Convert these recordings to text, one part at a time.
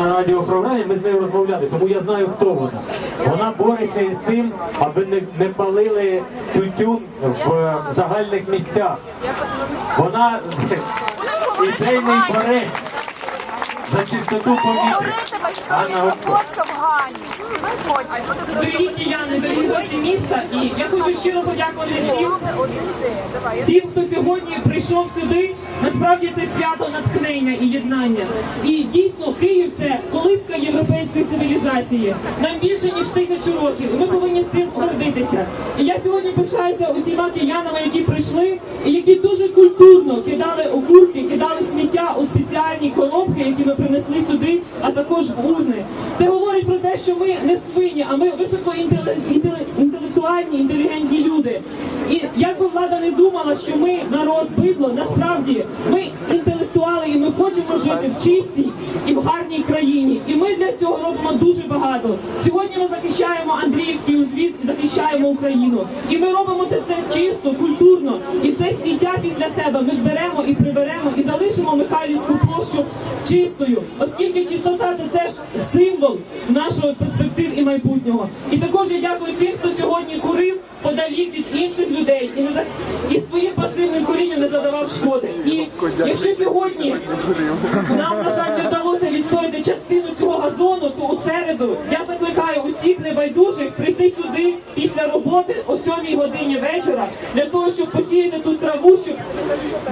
на радіопрограмі, ми з нею розмовляли, тому я знаю, хто вона. Вона бореться із тим, аби не, не палили тютюн в е, загальних місцях. Вона ідейний борець за чистоту повітря. Анна. Дорогі кияни, дорогі гості міста, і я хочу щиро подякувати всім, всім, хто сьогодні прийшов сюди. Насправді це свято натхнення і єднання. І дійсно Київ це колиска європейської цивілізації. Нам більше ніж тисячу років. Ми повинні цим гордитися. І я сьогодні пишаюся усіма киянами, які прийшли і які дуже культурно кидали окурки, кидали сміття у спеціальні коробки, які ми принесли сюди, а також в урни. Це говорить про те, що ми не свині, а ми високоінтелектуальні, інтелігентні люди. І як би влада не думала, що ми народ бидло, насправді ми інтелектуали і ми хочемо жити в чистій і в гарній країні. І ми для цього робимо дуже багато. Сьогодні ми захищаємо Андріївський узвіз і захищаємо Україну. І ми робимо це, це чисто, культурно. І все сміття після себе ми зберемо і приберемо, і залишимо Михайлівську площу чистою, оскільки чистота це ж символ нашої перспектив і майбутнього. І також я дякую тим, хто сьогодні курив подалік від інших людей і не за і своїм пасивним курінням не задавав шкоди. І якщо сьогодні нам на жаль середу я закликаю усіх небайдужих прийти сюди після роботи о 7 годині вечора для того, щоб посіяти тут траву, щоб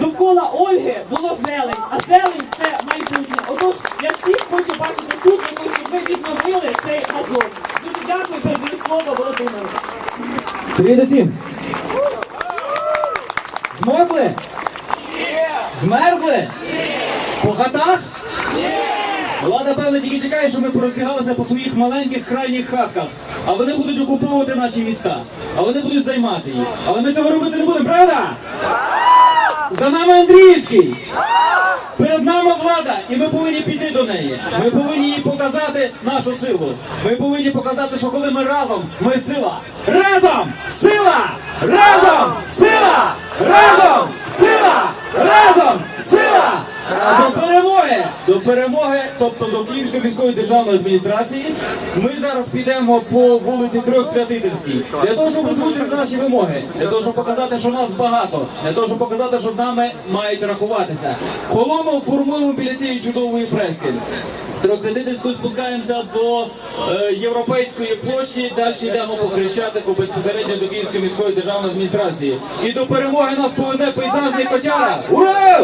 довкола Ольги було зелень, а зелень це майбутнє. Отож, я всіх хочу бачити тут, для того, щоб ви відновили цей газон. Дуже дякую, передаю слово Володимиру. Привіт усім! Змокли? Змерзли? По хатах? Влада, певно, тільки чекає, щоб ми порозбігалися по своїх маленьких крайніх хатках. А вони будуть окуповувати наші міста. А вони будуть займати їх. Але ми цього робити не будемо, правда? За нами Андріївський! Перед нами влада, і ми повинні піти до неї. Ми повинні їй показати нашу силу. Ми повинні показати, що коли ми разом, ми сила. Разом! Сила! Разом! Сила! Разом! Сила! Разом! Сила! До перемоги! До перемоги, тобто до Київської міської державної адміністрації, ми зараз підемо по вулиці Трьохсвятительській для того, щоб озвучити наші вимоги, для того, щоб показати, що нас багато, для того, щоб показати, що з нами мають рахуватися. Колону формуємо біля цієї чудової фрески. Трьохсвятительською спускаємося до е, європейської площі, далі йдемо по Хрещатику безпосередньо до Київської міської державної адміністрації. І до перемоги нас повезе пейзажний котяра. Ура!